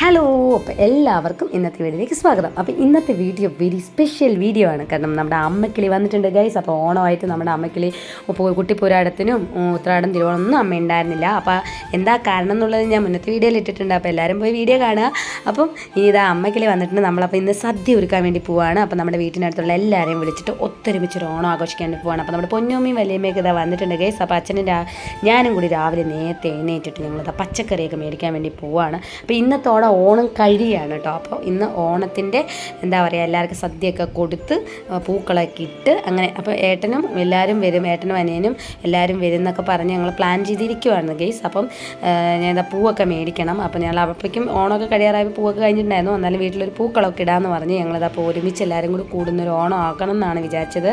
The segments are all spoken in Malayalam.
ഹലോ അപ്പോൾ എല്ലാവർക്കും ഇന്നത്തെ വീഡിയോയിലേക്ക് സ്വാഗതം. അപ്പോൾ ഇന്നത്തെ വീഡിയോ വെരി സ്പെഷ്യൽ വീഡിയോ ആണ്. കാരണം നമ്മുടെ അമ്മക്കിളി വന്നിട്ടുണ്ട് ഗൈസ് അപ്പോൾ ഓണമായിട്ട് നമ്മുടെ അമ്മക്കിളി കുട്ടിപ്പുരാടത്തിനും ഉത്രാടം തിരുവോണം ഒന്നും അമ്മ ഉണ്ടായിരുന്നില്ല അപ്പോൾ എന്താ കാരണം എന്നുള്ളത് ഞാൻ മുന്നത്തെ വീഡിയോയിൽ ഇട്ടിട്ടുണ്ട്. അപ്പോൾ എല്ലാവരും പോയി വീഡിയോ കാണുക. അപ്പം ഇനി ഇതാ അമ്മക്കിളി വന്നിട്ടുണ്ട്. നമ്മളപ്പോൾ ഇന്ന് സദ്യ ഒരുക്കാൻ വേണ്ടി പോവാണ്. അപ്പോൾ നമ്മുടെ വീട്ടിനടുത്തുള്ള എല്ലാവരെയും വിളിച്ചിട്ട് ഒത്തൊരുമിച്ചൊരു ഓണം ആഘോഷിക്കാൻ വേണ്ടി പോവാണ്. അപ്പോൾ നമ്മുടെ പൊന്നോമ്മയും വലിയമ്മയൊക്കെ ഇതാ വന്നിട്ടുണ്ട് ഗൈസ് അപ്പോൾ അച്ഛനും ഞാനും കൂടി രാവിലെ നേരത്തെ എഴുന്നേറ്റിട്ട് ഞങ്ങളിതാ പച്ചക്കറിയൊക്കെ മേടിക്കാൻ വേണ്ടി പോവാണ്. അപ്പോൾ ഇന്നത്തോടെ ഓണം കഴിയാണ് കേട്ടോ. അപ്പോൾ ഇന്ന് ഓണത്തിന്റെ എന്താ പറയുക എല്ലാവർക്കും സദ്യയൊക്കെ കൊടുത്ത് പൂക്കളൊക്കെ ഇട്ട് അങ്ങനെ. അപ്പോൾ ഏട്ടനും എല്ലാവരും വരും ഏട്ടനും അനിയനും എല്ലാവരും വരും എന്നൊക്കെ പറഞ്ഞ് ഞങ്ങൾ പ്ലാൻ ചെയ്തിരിക്കുവാണ് ഗെയ്സ് അപ്പം ഞാൻ ഇതാ പൂവൊക്കെ മേടിക്കണം. അപ്പോൾ ഞങ്ങൾ അപ്പോഴേക്കും ഓണമൊക്കെ കഴിയാറായപ്പോൾ പൂവൊക്കെ കഴിഞ്ഞിട്ടുണ്ടായിരുന്നു. എന്നാലും വീട്ടിലൊരു പൂക്കളൊക്കെ ഇടാമെന്ന് പറഞ്ഞ് ഞങ്ങളിതാ അപ്പോൾ ഒരുമിച്ച് എല്ലാവരും കൂടി കൂടുന്നൊരു ഓണം ആക്കണം എന്നാണ് വിചാരിച്ചത്.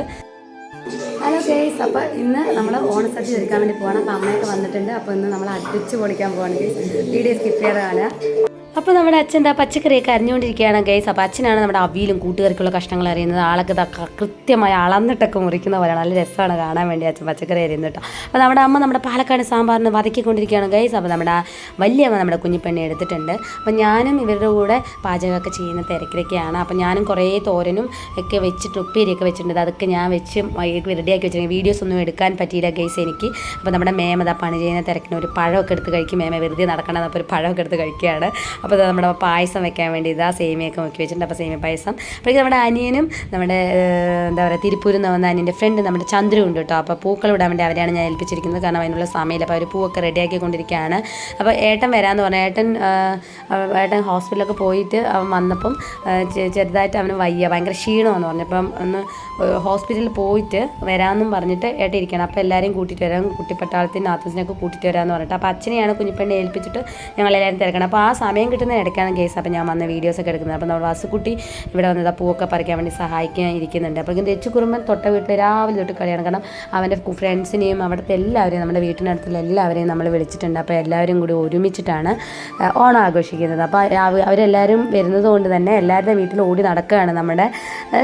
ഹലോ ഗേസ് അപ്പോൾ ഇന്ന് നമ്മൾ ഓണസദ്യ ഒരുക്കാൻ വേണ്ടി പോകണം അപ്പോൾ അമ്മയൊക്കെ വന്നിട്ടുണ്ട്. അപ്പോൾ ഇന്ന് നമ്മൾ അടിച്ച് പൊളിക്കാൻ പോകണം വീഡിയോ സ്കിപ്പ് ചെയ്യാതെ കാണുക. അപ്പോൾ നമ്മുടെ അച്ഛൻ എന്താ പച്ചക്കറിയൊക്കെ അരിഞ്ഞുകൊണ്ടിരിക്കുകയാണ് ഗൈസ് അപ്പോൾ അച്ഛനാണ് നമ്മുടെ അവിയിലും കൂട്ടുകാർക്കുള്ള കഷ്ണങ്ങൾ അറിയുന്നത് ആളൊക്കെ കൃത്യമായി അളന്നിട്ടൊക്കെ മുറിക്കുന്ന പോലെയാണ്. നല്ല രസമാണ് കാണാൻ വേണ്ടി അച്ഛൻ പച്ചക്കറി അരിയുന്നത് കേട്ടോ. അപ്പോൾ നമ്മുടെ അമ്മ നമ്മുടെ പാലക്കാട് സാമ്പാറിന് വതക്കിക്കൊണ്ടിരിക്കുകയാണ് ഗൈസ് അപ്പോൾ നമ്മുടെ വലിയ അമ്മ നമ്മുടെ കുഞ്ഞിപ്പെണ്ണി എടുത്തിട്ടുണ്ട്. അപ്പോൾ ഞാനും ഇവരുടെ കൂടെ പാചകമൊക്കെ ചെയ്യുന്ന തിരക്കിലൊക്കെയാണ്. അപ്പോൾ ഞാനും കുറേ തോരനും ഒക്കെ വെച്ചിട്ട് ഉപ്പേരിയൊക്കെ വെച്ചിട്ടുണ്ട്. അതൊക്കെ ഞാൻ വെച്ച് റെഡിയാക്കി വെച്ചിട്ടുണ്ട്. വീഡിയോസ് ഒന്നും എടുക്കാൻ പറ്റിയില്ല ഗൈസ് എനിക്ക്. അപ്പോൾ നമ്മുടെ മേമത പണി ചെയ്യുന്ന തിരക്കിന് ഒരു പഴമൊക്കെ എടുത്ത് കഴിക്കും. മേമ വെറുതെ നടക്കണം അപ്പോൾ ഒരു പഴമൊക്കെ എടുത്ത് കഴിക്കുകയാണ്. അപ്പോൾ നമ്മുടെ പായസം വെക്കാൻ വേണ്ടി ഇതാ സേമിയൊക്കെ നോക്കി വെച്ചിട്ടുണ്ട്. അപ്പോൾ സേമിയ പായസം. അപ്പോഴേക്കും നമ്മുടെ അനിയനും നമ്മുടെ എന്താ പറയുക തിരുപ്പൂരിൽ നിന്ന് വന്ന അനിയന്റെ ഫ്രണ്ട് നമ്മുടെ ചന്ദ്രു ഉണ്ട് കേട്ടോ. അപ്പോൾ പൂക്കൾ ഇടാൻ വേണ്ടി അവരെയാണ് ഞാൻ ഏൽപ്പിച്ചിരിക്കുന്നത്. കാരണം അതിനുള്ള സമയമില്ല. അപ്പോൾ അവർ പൂവൊക്കെ റെഡിയാക്കിക്കൊണ്ടിരിക്കുകയാണ് അപ്പോൾ ഏട്ടൻ വരാമെന്ന് പറഞ്ഞു. ഏട്ടൻ ഏട്ടൻ ഹോസ്പിറ്റലൊക്കെ പോയിട്ട് അവൻ വന്നപ്പം ചെറുതായിട്ട് അവന് വയ്യ. ഭയങ്കര ക്ഷീണമാണെന്ന് പറഞ്ഞപ്പം ഒന്ന് ഹോസ്പിറ്റലിൽ പോയിട്ട് വരാമെന്നും പറഞ്ഞിട്ട് ഏട്ടൻ ഇരിക്കണം അപ്പോൾ എല്ലാവരെയും കൂട്ടിയിട്ട് വരാം. കുട്ടിപ്പട്ടാളത്തിന്റെ ആത്മസിനൊക്കെ കൂട്ടിയിട്ട് വരാമെന്ന് പറഞ്ഞിട്ട്. അപ്പോൾ അച്ഛനെയാണ് കുഞ്ഞിപ്പെണ്ണെ ഏൽപ്പിച്ചിട്ട് ഞങ്ങളെല്ലാവരും തിരക്കണം. അപ്പോൾ ആ സമയം കിട്ടുന്ന ഇടയ്ക്കാണ് കേസ് അപ്പോൾ ഞാൻ വന്ന വീഡിയോസ് ഒക്കെ എടുക്കുന്നത്. അപ്പോൾ നമ്മുടെ വാസുക്കുട്ടി ഇവിടെ വന്നത് ആ പൂവൊക്കെ പറിക്കാൻ വേണ്ടി സഹായിക്കാൻ ഇരിക്കുന്നുണ്ട്. അപ്പോൾ തെച്ചു കുറുമ്പൻ തൊട്ട വീട്ടിൽ രാവിലെ തൊട്ട് കളിയാണ്. കാരണം അവന്റെ ഫ്രണ്ട്സിനെയും അവിടുത്തെ എല്ലാവരെയും നമ്മുടെ വീട്ടിനടുത്തുള്ള എല്ലാവരെയും നമ്മൾ വിളിച്ചിട്ടുണ്ട്. അപ്പോൾ എല്ലാവരും കൂടി ഒരുമിച്ചിട്ടാണ് ഓണം ആഘോഷിക്കുന്നത്. അപ്പോൾ അവരെല്ലാവരും വരുന്നത് കൊണ്ട് തന്നെ എല്ലാവരുടെ വീട്ടിൽ ഓടി നടക്കുകയാണ് നമ്മുടെ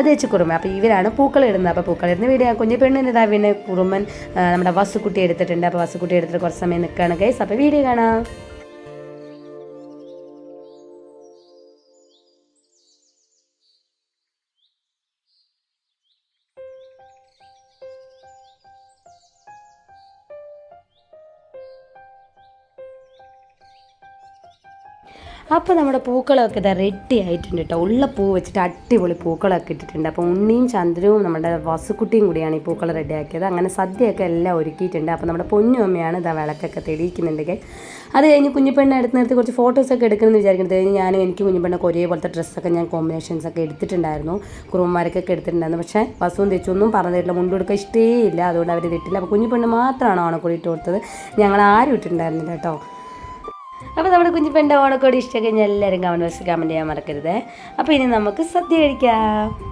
തേച്ചുകുറുമ അപ്പോൾ ഇവരാണ് പൂക്കൾ ഇടുന്നത്. അപ്പോൾ പൂക്കൾ ഇടുന്ന വീഡിയോ കുഞ്ഞു പെണ്ണിന് ഇതാ പിന്നെ കുറുമ്പൻ നമ്മുടെ വസുക്കുട്ടി എടുത്തിട്ടുണ്ട്. അപ്പോൾ വസുക്കുട്ടി എടുത്തിട്ട് കുറച്ച് സമയം നിൽക്കുകയാണ് ഗൈസ്. അപ്പോൾ വീഡിയോ കാണാം. അപ്പോൾ നമ്മുടെ പൂക്കളൊക്കെ ഇതാ റെഡി ആയിട്ടുണ്ട് കേട്ടോ ഉള്ള പൂ വെച്ചിട്ട് അടിപൊളി പൂക്കളൊക്കെ ഇട്ടിട്ടുണ്ട്. അപ്പോൾ ഉണ്ണിയും ചന്ദ്രവും നമ്മുടെ വസുക്കുട്ടിയും കൂടിയാണ് ഈ പൂക്കൾ റെഡിയാക്കിയത് അങ്ങനെ സദ്യയൊക്കെ എല്ലാം ഒരുക്കിയിട്ടുണ്ട്. അപ്പോൾ നമ്മുടെ പൊന്നു അമ്മയാണ് ഇതാ വിളക്കൊക്കെ തെളിയിക്കുന്നുണ്ടെങ്കിൽ. അത് കഴിഞ്ഞ് കുഞ്ഞിപ്പെണ്ണ എടുത്ത് നിർത്തി കുറച്ച് ഫോട്ടോസൊക്കെ എടുക്കണമെന്ന് വിചാരിക്കുന്നത് കഴിഞ്ഞ് ഞാൻ എനിക്ക് കുഞ്ഞിപ്പെണ്ണൊക്കെ ഒരേപോലത്തെ ഡ്രസ്സൊക്കെ ഞാൻ കോമ്പിനേഷൻസ് ഒക്കെ എടുത്തിട്ടുണ്ടായിരുന്നു. കുറുമാരക്കൊക്കെ എടുത്തിട്ടുണ്ടായിരുന്നു. പക്ഷേ വസുവും തെച്ചൊന്നും പറഞ്ഞിട്ടില്ല. മുണ്ടെടുക്കാൻ ഇഷ്ടേ ഇല്ല അതുകൊണ്ട് അവർ തെറ്റില്ല അപ്പോൾ കുഞ്ഞിപ്പെണ്ണ് മാത്രമാണ് ഓണക്കൂടി ഇട്ട് കൊടുത്തത്? ഞങ്ങൾ ആരും ഇട്ടിട്ടുണ്ടായിരുന്നില്ല കേട്ടോ അപ്പോൾ നമ്മുടെ കുഞ്ഞിപ്പന്റെ ഓണക്കോടി ഇഷ്ടം കഴിഞ്ഞാൽ എല്ലാവരും കമന്റ് ബോക്സിൽ കമന്റ് ചെയ്യാൻ മറക്കരുത്. അപ്പോൾ ഇനി നമുക്ക് സദ്യ കഴിക്കാം.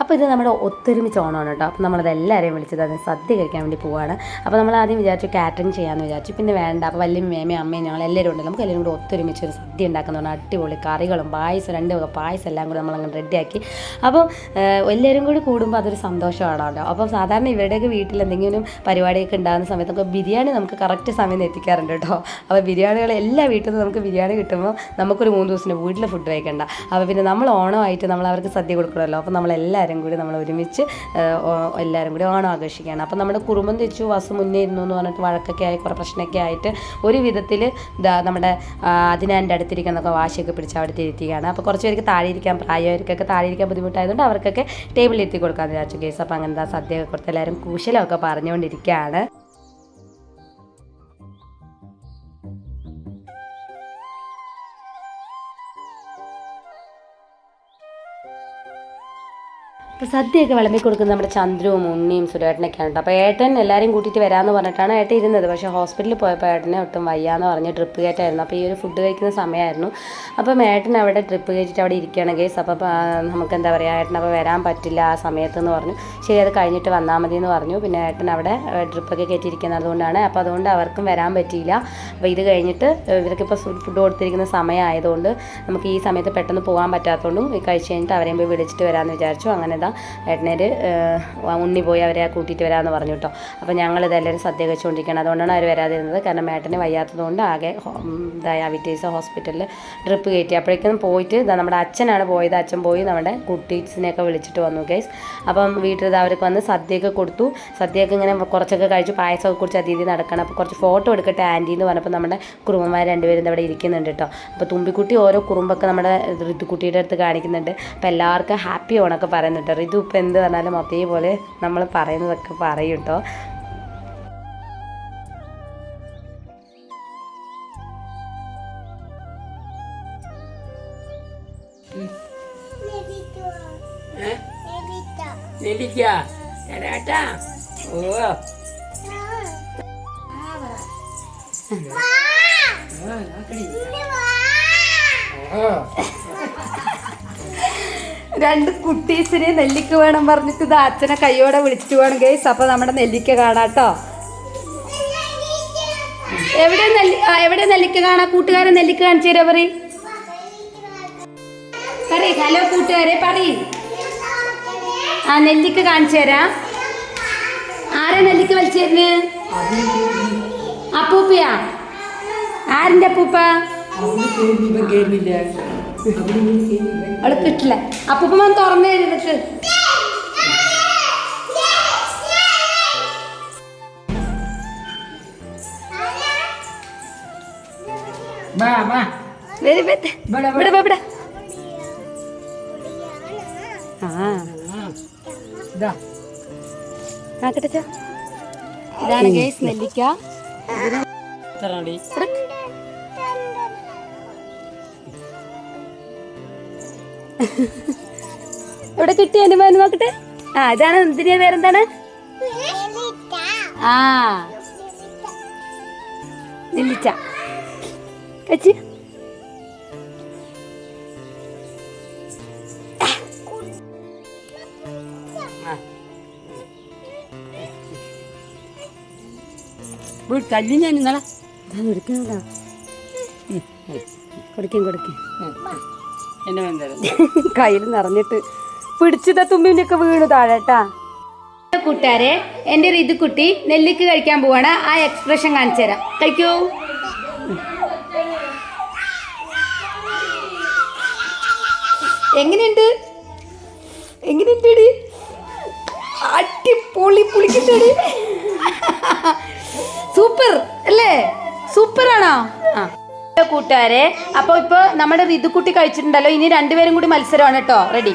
അപ്പോൾ ഇത് നമ്മുടെ ഒത്തൊരുമിച്ച് ഓണമാണ് കേട്ടോ. അപ്പോൾ നമ്മളത് എല്ലാവരെയും വിളിച്ചത് അതിന് സദ്യ കഴിക്കാൻ വേണ്ടി പോവാണ്. അപ്പോൾ നമ്മൾ ആദ്യം വിചാരിച്ചു കാറ്ററിംഗ് ചെയ്യാമെന്ന് വിചാരിച്ചു. പിന്നെ വേണ്ട. അപ്പോൾ വലിയ മേമയും അമ്മയും ഞങ്ങൾ എല്ലാവരും ഉണ്ട് നമുക്ക് എല്ലാവരും കൂടി ഒത്തൊരുമിച്ച് ഒരു സദ്യ ഉണ്ടാക്കുന്നതാണ് അടിപൊളി കറികളും പായസം രണ്ട് വക പായസം എല്ലാം കൂടി നമ്മളങ്ങനെ റെഡിയാക്കി. അപ്പോൾ എല്ലാവരും കൂടി കൂടുമ്പോൾ അതൊരു സന്തോഷമാണ് കേട്ടോ. അപ്പോൾ സാധാരണ ഇവരുടെയൊക്കെ വീട്ടിൽ എന്തെങ്കിലും പരിപാടിയൊക്കെ ഉണ്ടാകുന്ന സമയത്ത് നമുക്ക് ബിരിയാണി നമുക്ക് കറക്റ്റ് സമയം എത്തിക്കാറുണ്ട് കേട്ടോ. അപ്പോൾ ബിരിയാണികൾ എല്ലാ വീട്ടിൽ നിന്ന് നമുക്ക് ബിരിയാണി കിട്ടുമ്പോൾ നമുക്കൊരു മൂന്ന് ദിവസത്തിന് വീട്ടിൽ ഫുഡ് കഴിക്കണ്ട. അപ്പോൾ പിന്നെ നമ്മൾ ഓണമായിട്ട് നമ്മൾ അവർക്ക് സദ്യ കൊടുക്കണമല്ലോ. അപ്പോൾ നമ്മളെല്ലാവരും കൂടി നമ്മൾ ഒരുമിച്ച് എല്ലാവരും കൂടി ഓണം ആഘോഷിക്കുകയാണ്. അപ്പോൾ നമ്മുടെ കുറുമ്പം തെച്ചു വസു മുന്നേ ഇരുന്നു എന്ന് പറഞ്ഞിട്ട് വഴക്കൊക്കെ ആയി കുറേ പ്രശ്നമൊക്കെ ആയിട്ട് ഒരു വിധത്തിൽ നമ്മുടെ അതിനാന്റെ അടുത്തിരിക്കുന്നൊക്കെ വാശിയൊക്കെ പിടിച്ച് അവിടെ തിരുത്തിയാണ് അപ്പോൾ കുറച്ച് പേർക്ക് താഴെ ഇരിക്കാൻ പ്രായമായവർക്കൊക്കെ താഴെ ഇരിക്കാൻ ബുദ്ധിമുട്ടായതുകൊണ്ട് അവർക്കൊക്കെ ടേബിളിൽ എത്തി കൊടുക്കാമെന്ന് വിചാരിച്ചു. കേസ് അപ്പോൾ അങ്ങനത്തെ സദ്യ കൊടുത്ത് എല്ലാവരും കുശലമൊക്കെ പറഞ്ഞുകൊണ്ടിരിക്കുകയാണ്. അപ്പോൾ സദ്യയൊക്കെ വിളമ്പി കൊടുക്കുന്നത് നമ്മുടെ ചന്ദ്രവും ഉണ്ണിയും സുരേട്ടനൊക്കെയാണ് കേട്ടോ. അപ്പോൾ ഏട്ടൻ എല്ലാവരും കൂട്ടിയിട്ട് വരാമെന്ന് പറഞ്ഞിട്ടാണ് ഏട്ടൻ ഇരുന്നത്. പക്ഷേ ഹോസ്പിറ്റലിൽ പോയപ്പോൾ ഏട്ടനെ ഒട്ടും വയ്യാന്ന് പറഞ്ഞ് ട്രിപ്പ് കയറ്റായിരുന്നു. അപ്പോൾ ഈ ഒരു ഫുഡ് കഴിക്കുന്ന സമയമായിരുന്നു അപ്പം ഏട്ടൻ അവിടെ ട്രിപ്പ് കയറ്റിട്ട് അവിടെ ഇരിക്കുകയാണ് കേസ് അപ്പോൾ നമുക്ക് എന്താ പറയുക ഏട്ടൻ അപ്പോൾ വരാൻ പറ്റില്ല ആ സമയത്ത് എന്ന് പറഞ്ഞു. ശരി അത് കഴിഞ്ഞിട്ട് വന്നാൽ മതി എന്ന് പറഞ്ഞു. പിന്നെ ഏട്ടൻ അവിടെ ട്രിപ്പൊക്കെ കയറ്റിയിരിക്കുന്നത് അതുകൊണ്ടാണ്. അപ്പോൾ അതുകൊണ്ട് അവർക്കും വരാൻ പറ്റിയില്ല. അപ്പോൾ ഇത് കഴിഞ്ഞിട്ട് ഇവർക്കിപ്പോൾ ഫുഡ് കൊടുത്തിരിക്കുന്ന സമയമായതുകൊണ്ട് നമുക്ക് ഈ സമയത്ത് പെട്ടെന്ന് പോകാൻ പറ്റാത്തതുകൊണ്ടും കഴിച്ച് കഴിഞ്ഞിട്ട് അവരെയും പോയി വിളിച്ചിട്ട് വരാമെന്ന് വിചാരിച്ചു. അങ്ങനെ ഇതാ വന്നേക്കാം ഏട്ടനേര് ഉണ്ണി പോയി അവരെ കൂട്ടിയിട്ട് വരാമെന്ന് പറഞ്ഞു കേട്ടോ. അപ്പോൾ ഞങ്ങളിത് എല്ലാവരും സദ്യ കഴിച്ചുകൊണ്ടിരിക്കുകയാണ് അതുകൊണ്ടാണ് അവർ വരാതിരുന്നത്. കാരണം ഏട്ടന് വയ്യാത്തതുകൊണ്ട് ആകെ ഡയാബറ്റീസ് ഹോസ്പിറ്റലിൽ ഡ്രിപ്പ് കയറ്റി. അപ്പോഴേക്കും പോയിട്ട് നമ്മുടെ അച്ഛനാണ് പോയത്. അച്ഛൻ പോയി നമ്മുടെ കുട്ടീസിനെയൊക്കെ വിളിച്ചിട്ട് വന്നു ഗൈസ് അപ്പം വീട്ടിൽ അവർക്ക് വന്ന് സദ്യയൊക്കെ കൊടുത്തു. സദ്യയൊക്കെ ഇങ്ങനെ കുറച്ചൊക്കെ കഴിച്ചു പായസമൊക്കെ കുറിച്ച് അതീതി നടക്കണം. അപ്പോൾ കുറച്ച് ഫോട്ടോ എടുക്കട്ടെ ആന്റി എന്ന് പറഞ്ഞപ്പോൾ നമ്മുടെ കുറുമ്പന്മാർ രണ്ടുപേരും ഇവിടെ ഇരിക്കുന്നുണ്ട് കേട്ടോ. അപ്പോൾ തുമ്പിക്കുട്ടി ഓരോ കുറുമ്പൊക്കെ നമ്മുടെ ഋതുക്കുട്ടിയുടെ അടുത്ത് കാണിക്കുന്നുണ്ട്. അപ്പോൾ എല്ലാവർക്കും ഹാപ്പി ഓണൊക്കെ പറയുന്നുണ്ട് ഋതു ഇപ്പം എന്ത് പറഞ്ഞാലും അതേപോലെ നമ്മൾ പറയുന്നതൊക്കെ പറയും കേട്ടോ ഓ. രണ്ട് കുട്ടീസിനെ നെല്ലിക്ക വേണം പറഞ്ഞിട്ട് ഇത് അച്ഛനെ കൈയോടെ വിളിച്ചു വേണം ഗേസ് അപ്പോൾ നമ്മുടെ നെല്ലിക്ക കാണാട്ടോ എവിടെ നെല്ലി എവിടെ നെല്ലിക്ക കാണാ? കൂട്ടുകാരെ നെല്ലിക്ക കാണിച്ചു തരാ പറയും. പറയും ഹലോ കൂട്ടുകാരെ പറയും. ആ നെല്ലിക്ക കാണിച്ചു തരാം. ആരാ നെല്ലിക്ക വലിച്ചു തരുന്നത് അപ്പൂപ്പയാ. ആരിന്റെ അപ്പൂപ്പ? അവൾ കിട്ടില്ല അപ്പൂപ്പ തുറന്നു വാ വരി, വരി. ഇവിടെ, ഇവിടെ, ആക്കട്ടെ. ഇതാണ് ഗേസ് നെല്ലിക്ക. ഇവിടെ കിട്ടിയ അനുമാനം നോക്കട്ടെ? ആ ഇതാണ് ഇതിന്റെ പേരെന്താണ്? ആ. നെല്ലിച്ച കച്ചി. കല്ലി ഞാൻ ഇന്നലെ കൊടുക്കും കൊടുക്കും. കയ്യിൽ നിറഞ്ഞിട്ട് പിടിച്ചത വീണ് ഒക്കെ വീണു എന്റെ കൂട്ടുകാരെ എന്റെ കുട്ടി നെല്ലിക്ക് കഴിക്കാൻ പോവാണ്. ആ എക്സ്പ്രഷൻ കാണിച്ചു തരാം. കഴിക്കൂ. എങ്ങനെയുണ്ട്? എങ്ങനെയുണ്ട് അടിപൊളി പുളിക്കിട്ടടി സൂപ്പർ അല്ലേ? സൂപ്പറാണോ? ആണോ ആ. കൂട്ടുകാരെ. അപ്പോൾ ഇപ്പോൾ നമ്മുടെ ഋതുക്കുട്ടി കഴിച്ചിട്ടുണ്ടല്ലോ. ഇനി രണ്ടുപേരും കൂടി മത്സരമാണ് കേട്ടോ. റെഡി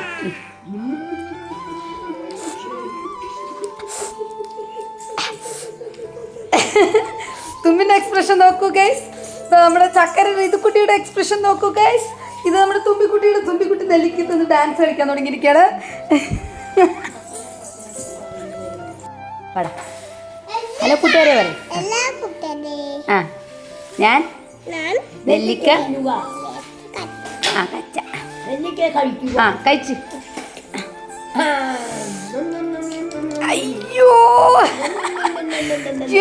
തുമ്പിന്റെ എക്സ്പ്രഷൻ നോക്കൂ ഗൈസ് നമ്മുടെ ചക്കര ഋതുക്കുട്ടിയുടെ എക്സ്പ്രഷൻ നോക്കൂ ഗൈസ് ഇത് നമ്മുടെ തുമ്പിക്കുട്ടിയുടെ തുമ്പിക്കുട്ടി നെല്ലിക്ക് നിന്ന് ഡാൻസ് കളിക്കാൻ തുടങ്ങിയിരിക്കുകയാണ്. ഹലോ കൂട്ടുകാരെ പറയും. ആ. ഞാൻ? ഞാൻ നെല്ലിക്ക. ആ കച്ച. നെല്ലിക്ക കഴിക്കുക. ആ കഴിച്ച്. അയ്യോ.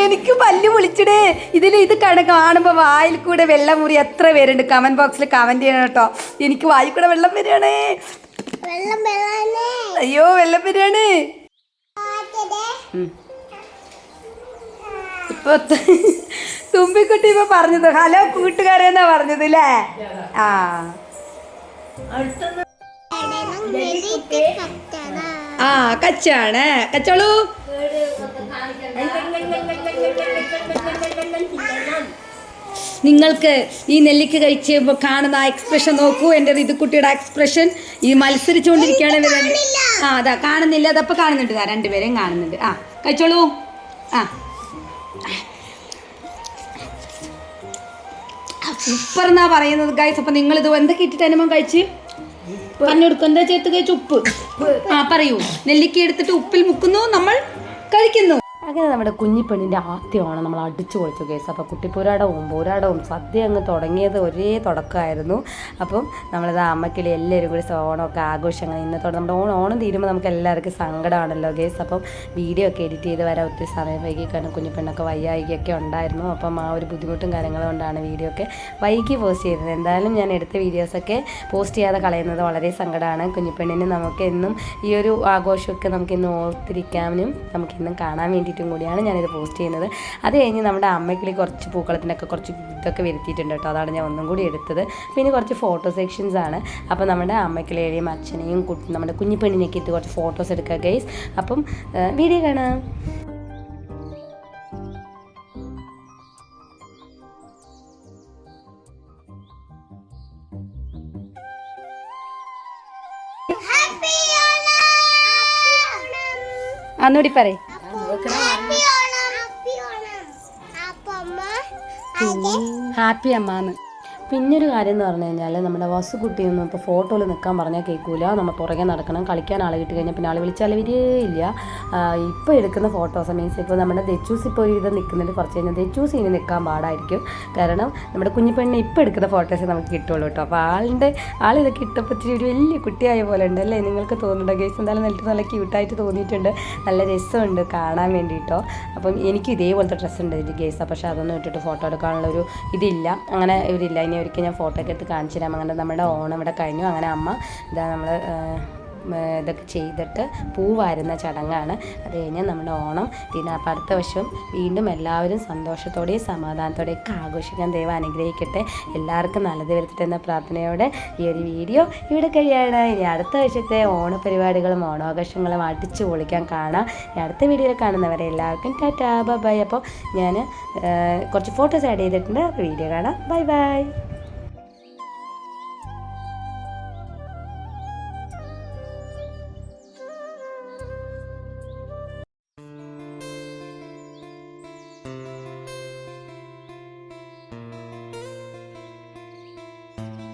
എനിക്ക് പല്ല് വിളിച്ചിടേ. ഇതിൽ ഇത് കണ കാണുമ്പോൾ വായിൽ കൂടെ വെള്ളം മുറി എത്ര പേരുണ്ട് കമന്റ് ബോക്സിൽ കമന്റ് ചെയ്യണം കേട്ടോ. എനിക്ക് വായിൽ കൂടെ വെള്ളം വരികയാണേ. അയ്യോ വെള്ളം വരികയാണ്. ഉം. തുമ്പിക്കുട്ടി ഇപ്പൊ പറഞ്ഞത്. ഹലോ കൂട്ടുകാരെന്നാ പറഞ്ഞത് അല്ലേ ആ. ആ കച്ചാണ്. കച്ചോളൂ. നിങ്ങൾക്ക് ഈ നെല്ലിക്ക കഴിച്ച് കാണുന്ന ആ എക്സ്പ്രഷൻ നോക്കൂ. എന്റെ ഋതുക്കുട്ടിയുടെ എക്സ്പ്രഷൻ ഈ മത്സരിച്ചുകൊണ്ടിരിക്കുകയാണ്. ആ അതാ കാണുന്നില്ല. അതപ്പോൾ കാണുന്നുണ്ട്. ആ രണ്ടുപേരെയും കാണുന്നുണ്ട്. ആ കഴിച്ചോളൂ ആ. സൂപ്പർ എന്നാ പറയുന്നത് ഗൈസ് അപ്പൊ നിങ്ങൾ ഇത് എന്തൊക്കെ ഇട്ടിട്ട് അനുഭവം കഴിച്ച്? പറഞ്ഞു കൊടുക്കും എന്താ ചേർത്ത് കഴിച്ച് ഉപ്പ്. ആ പറയൂ. നെല്ലിക്ക എടുത്തിട്ട് ഉപ്പിൽ മുക്കുന്നു നമ്മൾ കഴിക്കുന്നു. അങ്ങനെ നമ്മുടെ കുഞ്ഞിപ്പെണ്ണിന്റെ ആദ്യമാണ് നമ്മൾ അടിച്ചു പൊളിച്ചു കേസ്. അപ്പോൾ കുട്ടിപ്പൂരാടവും പൂരാടവും സദ്യ അങ്ങ് തുടങ്ങിയത് ഒരേ തുടക്കമായിരുന്നു. അപ്പം നമ്മളിത് അമ്മക്കിളി എല്ലാവരും കൂടി ഓണമൊക്കെ ആഘോഷങ്ങൾ ഇന്നത്തോടെ നമ്മുടെ ഓണം ഓണം തീരുമ്പോൾ നമുക്ക് എല്ലാവർക്കും സങ്കടമാണല്ലോ കേസ് അപ്പം വീഡിയോ ഒക്കെ എഡിറ്റ് ചെയ്ത് വരാൻ ഒത്തിരി സമയം വൈകി കാരണം കുഞ്ഞിപ്പെണ്ണൊക്കെ വയ്യായികയൊക്കെ ഉണ്ടായിരുന്നു. അപ്പം ആ ഒരു ബുദ്ധിമുട്ടും കാര്യങ്ങളും കൊണ്ടാണ് വീഡിയോ ഒക്കെ വൈകി പോസ്റ്റ് ചെയ്തത്. എന്തായാലും ഞാൻ എടുത്ത വീഡിയോസൊക്കെ പോസ്റ്റ് ചെയ്യാതെ കളയുന്നത് വളരെ സങ്കടമാണ്. കുഞ്ഞിപ്പെണ്ണിന് നമുക്ക് എന്നും ഈ ഒരു ആഘോഷമൊക്കെ നമുക്ക് ഇന്ന് ഓർത്തിരിക്കാനും നമുക്കിന്നും കാണാൻ വേണ്ടിയിട്ടും കൂടിയാണ് ഞാനിത് പോസ്റ്റ് ചെയ്യുന്നത്. അത് കഴിഞ്ഞ് നമ്മുടെ അമ്മയ്ക്കിളി കുറച്ച് പൂക്കളത്തിനൊക്കെ കുറച്ച് ഇതൊക്കെ വരുത്തിയിട്ടുണ്ട് കേട്ടോ. അതാണ് ഞാൻ ഒന്നും കൂടി എടുത്തത്. പിന്നെ കുറച്ച് ഫോട്ടോ സെക്ഷൻസ് ആണ്. അപ്പോൾ നമ്മുടെ അമ്മയ്ക്കിലേയും അച്ഛനെയും കുട്ടി നമ്മുടെ കുഞ്ഞിപ്പെണ്ണിനൊക്കെ ഇട്ട് കുറച്ച് ഫോട്ടോസ് എടുക്കുക ഗൈസ് അപ്പം വീഡിയോ കാണാം. അന്നൂടി പറയേ. ഹാപ്പി അമ്മാന്ന്. പിന്നെ ഒരു കാര്യം എന്ന് പറഞ്ഞു കഴിഞ്ഞാൽ നമ്മുടെ വസുകുട്ടിയൊന്നും ഇപ്പോൾ ഫോട്ടോയിൽ നിൽക്കാൻ പറഞ്ഞാൽ കേൾക്കൂല. നമ്മൾ പുറകെ നടക്കണം കളിക്കാൻ ആളെ കിട്ടി കഴിഞ്ഞാൽ പിന്നെ ആൾ വിളിച്ചാൽ വരികയില്ല ഇപ്പോൾ എടുക്കുന്ന ഫോട്ടോസ് മീൻസ് ഇപ്പോൾ നമ്മുടെ ദച്ചൂസ് ഇപ്പോൾ ഒരു വിധം നിൽക്കുന്നുണ്ട് കുറച്ച് കഴിഞ്ഞാൽ ദച്ചൂസ് ഇനി നിൽക്കാൻ പാടായിരിക്കും. കാരണം നമ്മുടെ കുഞ്ഞിപ്പെണ്ണ് ഇപ്പോൾ എടുക്കുന്ന ഫോട്ടോസ് നമുക്ക് കിട്ടുള്ളൂ കേട്ടോ. അപ്പോൾ ആളിന്റെ ആൾ ഇതൊക്കെ ഇട്ടപ്പോൾ ഇച്ചിരി ഒരു വലിയ കുട്ടിയായ പോലെ ഉണ്ട് അല്ലേ? നിങ്ങൾക്ക് തോന്നുന്നുണ്ടോ? ഗേസ് എന്തായാലും നല്ല നല്ല ക്യൂട്ടായിട്ട് തോന്നിയിട്ടുണ്ട്. നല്ല രസമുണ്ട് കാണാൻ വേണ്ടിയിട്ടോ അപ്പം എനിക്ക് ഇതേപോലത്തെ ഡ്രസ്സ് ഉണ്ട് ഗേസ് പക്ഷേ അതൊന്നും ഇട്ടിട്ട് ഫോട്ടോ എടുക്കാനുള്ള ഒരു ഇതില്ല. അങ്ങനെ ഇവരില്ല ഇനി ഒരിക്കൽ ഞാൻ ഫോട്ടോ ഒക്കെ എടുത്ത് കാണിച്ചു അങ്ങനെ നമ്മുടെ ഓണം ഇവിടെ കഴിഞ്ഞു. അങ്ങനെ അമ്മ ഇതാ നമ്മൾ ഇതൊക്കെ ചെയ്തിട്ട് പൂ വാരുന്ന ചടങ്ങാണ്. അത് കഴിഞ്ഞാൽ നമ്മുടെ ഓണം പിന്നെ അപ്പം അടുത്ത വർഷം വീണ്ടും എല്ലാവരും സന്തോഷത്തോടെയും സമാധാനത്തോടെയും ഒക്കെ ആഘോഷിക്കാൻ ദൈവം അനുഗ്രഹിക്കട്ടെ. എല്ലാവർക്കും നല്ലത് വരുത്തട്ടെ എന്ന പ്രാർത്ഥനയോടെ ഈ ഒരു വീഡിയോ ഇവിടെ കഴിയാണ്. ഇനി അടുത്ത വർഷത്തെ ഓണപരിപാടികളും ഓണാഘോഷങ്ങളും അടിച്ചു പൊളിക്കാൻ കാണാം. ഇനി അടുത്ത വീഡിയോയിൽ കാണുന്നവരെ എല്ലാവർക്കും ടാറ്റാ. Bye bye. അപ്പോൾ ഞാൻ കുറച്ച് ഫോട്ടോസ് ആഡ് ചെയ്തിട്ടുണ്ട്. വീഡിയോ കാണാം. Bye bye. you